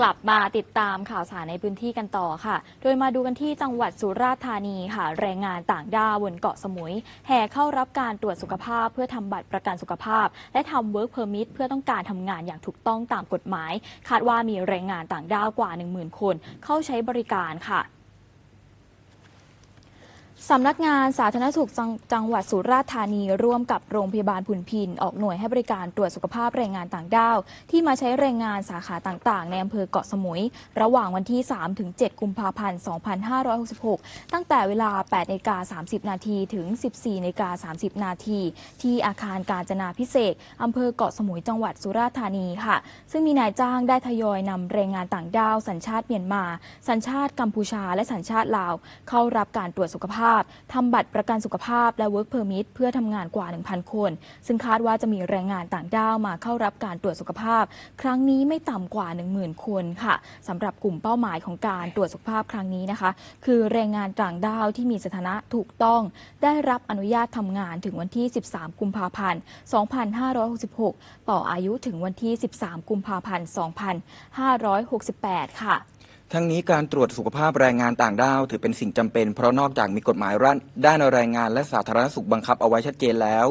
กลับมาติดตามข่าวสารในพื้นที่กันต่อค่ะ โดยมาดูกันที่จังหวัดสุราษฎร์ธานีค่ะ แรงงานต่างด้าวบนเกาะสมุย แห่เข้ารับการตรวจสุขภาพ เพื่อทำบัตรประกันสุขภาพ และทำ work permit เพื่อต้องการทำงานอย่างถูกต้องตามกฎหมาย คาดว่ามีแรงงานต่างด้าวกว่า 10,000 คน เข้าใช้บริการค่ะ สำนักงานสาธารณสุขจังจังหวัดสุราษฎร์ธานีร่วมกับโรงพยาบาลพุนพิน ออกหน่วยให้บริการตรวจสุขภาพแรงงานต่างด้าว ที่มาใช้แรงงานสาขาต่างๆ ในอำเภอเกาะสมุย ระหว่างวันที่ 3-7 กุมภาพันธ์ 2566 ตั้งแต่เวลา 8นาฬิกา30 นาทีถึง 14นาฬิกา30 นาทีที่อาคารการจนาพิเศษอำเภอเกาะสมุยจังหวัดสุราษฎร์ธานีค่ะ ซึ่งมีนายจ้างได้ทยอยนำแรงงานต่างด้าว สัญชาติเมียนมา สัญชาติกัมพูชา และสัญชาติลาว เข้ารับการตรวจสุขภาพพ ทำบัตรประกันสุขภาพและ Work Permit เพื่อทำงานกว่า 1,000 คน ซึ่งคาดว่าจะมีแรงงานต่างด้าวมาเข้ารับการตรวจสุขภาพ ครั้งนี้ไม่ต่ำกว่า 10,000 คนค่ะสำหรับกลุ่มเป้าหมายของการตรวจสุขภาพครั้งนี้นะคะ คือแรงงานต่างด้าวที่มีสถานะถูกต้อง ได้รับอนุญาตทำงานถึงวันที่ 13 กุมภาพันธ์ 2566 ต่ออายุถึงวันที่ 13 กุมภาพันธ์ 2568 ค่ะ ทั้งนี้การตรวจสุขภาพแรงงานต่างด้าว ถือเป็นสิ่งจำเป็น เพราะนอกจากมีกฎหมายด้านแรงงานและสาธารณสุขบังคับเอาไว้ชัดเจนแล้ว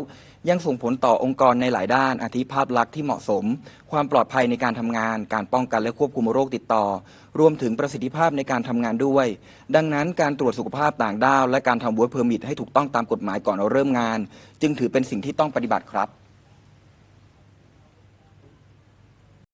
ยังส่งผลต่อองค์กรในหลายด้าน อาทิภาพลักษณ์ที่เหมาะสม ความปลอดภัยในการทำงาน การป้องกันและควบคุมโรคติดต่อ รวมถึงประสิทธิภาพในการทำงานด้วย ดังนั้นการตรวจสุขภาพต่างด้าว และการทำ work permit ให้ถูกต้องตามกฎหมายก่อนเราเริ่มงาน จึงถือเป็นสิ่งที่ต้องปฏิบัติครับ